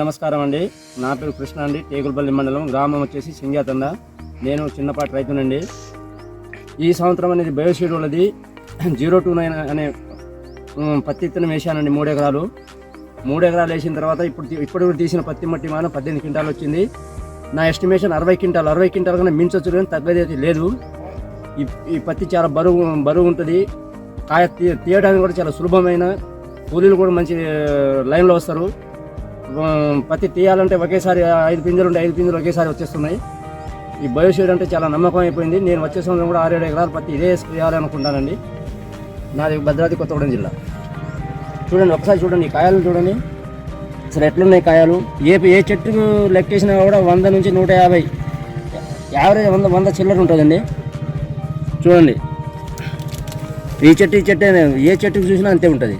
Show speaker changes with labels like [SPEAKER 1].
[SPEAKER 1] నమస్కారం అండి. నా పేరు కృష్ణ అండి. టేకులపల్లి మండలం గ్రామం వచ్చేసి సింగాతండ. నేను చిన్నపాటి రైతునండి. ఈ సంవత్సరం అనేది బయోషీడ్ ఉన్నది జీరో టూ నైన్ అనే పత్తి విత్తనం వేసానండి మూడు ఎకరాలు. మూడు ఎకరాలు వేసిన తర్వాత ఇప్పుడు తీ- ఇప్పుడు తీసిన పత్తి మట్టి మాన పద్దెనిమిది క్వింటాలు వచ్చింది. నా ఎస్టిమేషన్ అరవై క్వింటాలు అరవై క్వింటాల్ కన్నా మించొచ్చు కానీ తగ్గది లేదు. ఈ ఈ పత్తి చాలా బరువు బరువు ఉంటుంది. కాయ తీయడానికి కూడా చాలా సులభమైన కూలీలు కూడా మంచి లైన్లో వస్తారు. పత్తి తీయాలంటే ఒకేసారి ఐదు పింజలు ఉంటే ఐదు పింజలు ఒకేసారి వచ్చేస్తున్నాయి. ఈ బయోషేడ్ అంటే చాలా నమ్మకం అయిపోయింది. నేను వచ్చే సంవత్సరం కూడా ఆరేడు ఎకరాలు పత్తి ఇదే వేయాలనుకుంటానండి నాది భద్రాద్రి కొత్తగూడెం జిల్లా. చూడండి ఒకసారి చూడండి ఈ కాయలు చూడండి. అసలు ఎట్లున్నాయి కాయలు? ఏ ఏ చెట్టుకు లెక్కేసినా కూడా వంద నుంచి నూట యాభై. యావరేజ్ వంద వంద చిల్లర ఉంటుందండి. చూడండి. ఈ చెట్టు ఈ చెట్టు ఏ చెట్టుకు చూసినా అంతే ఉంటుంది.